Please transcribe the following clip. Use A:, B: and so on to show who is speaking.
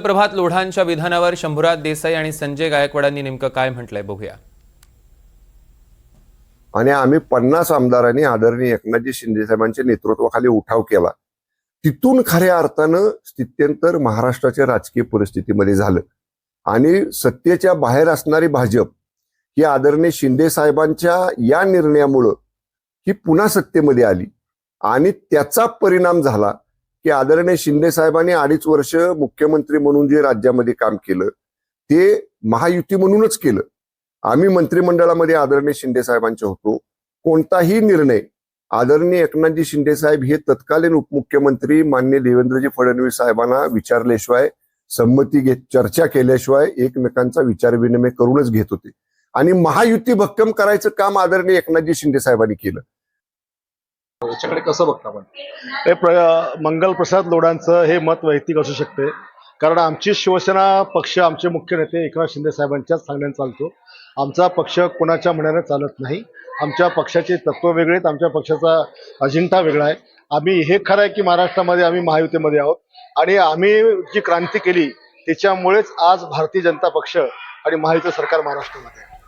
A: प्रभात लोढांच्या विधानावर शंभूराज देसाई आणि संजय गायकवाडांनी नेमकं काय म्हटलंय बघूया.
B: आणि आम्ही पन्नास आमदारांनी आदरणीय एकनाथजी शिंदे साहेबांच्या नेतृत्वाखाली उठाव केला. तिथून खऱ्या अर्थानं स्थित्यंतर महाराष्ट्राच्या राजकीय परिस्थितीमध्ये झालं. आणि सत्तेच्या बाहेर असणारी भाजप ही आदरणीय शिंदे साहेबांच्या या निर्णयामुळं ही पुन्हा सत्तेमध्ये आली. आणि त्याचा परिणाम झाला की आदरणीय शिंदे साहेबांनी अडीच वर्ष मुख्यमंत्री म्हणून जे राज्यामध्ये काम केलं ते महायुती म्हणूनच केलं. आम्ही मंत्रिमंडळामध्ये आदरणीय शिंदे साहेबांचे होतो. कोणताही निर्णय आदरणीय एकनाथजी शिंदे साहेब हे तत्कालीन उपमुख्यमंत्री मान्य देवेंद्रजी फडणवीस साहेबांना विचारल्याशिवाय संमती घेत चर्चा केल्याशिवाय एकमेकांचा विचारविनिमय करूनच घेत होते. आणि महायुती भक्कम करायचं काम आदरणीय एकनाथजी शिंदे साहेबांनी केलं.
C: याच्याकडे कसं बघता आपण?
D: हे प्र मंगलप्रसाद लोढांचं हे मत वैयक्तिक असू शकते. कारण आमची शिवसेना पक्ष आमचे मुख्य नेते एकनाथ शिंदे साहेबांच्याच सांगण्यात चालतो. आमचा पक्ष कोणाच्या म्हणण्याने चालत नाही. आमच्या पक्षाचे तत्व वेगळे आहेत. आमच्या पक्षाचा अजिंठा वेगळा आहे. आम्ही हे खरं आहे की महाराष्ट्रामध्ये आम्ही महायुतीमध्ये आहोत. आणि आम्ही जी क्रांती केली त्याच्यामुळेच आज भारतीय जनता पक्ष आणि महायुती सरकार महाराष्ट्रामध्ये आहे.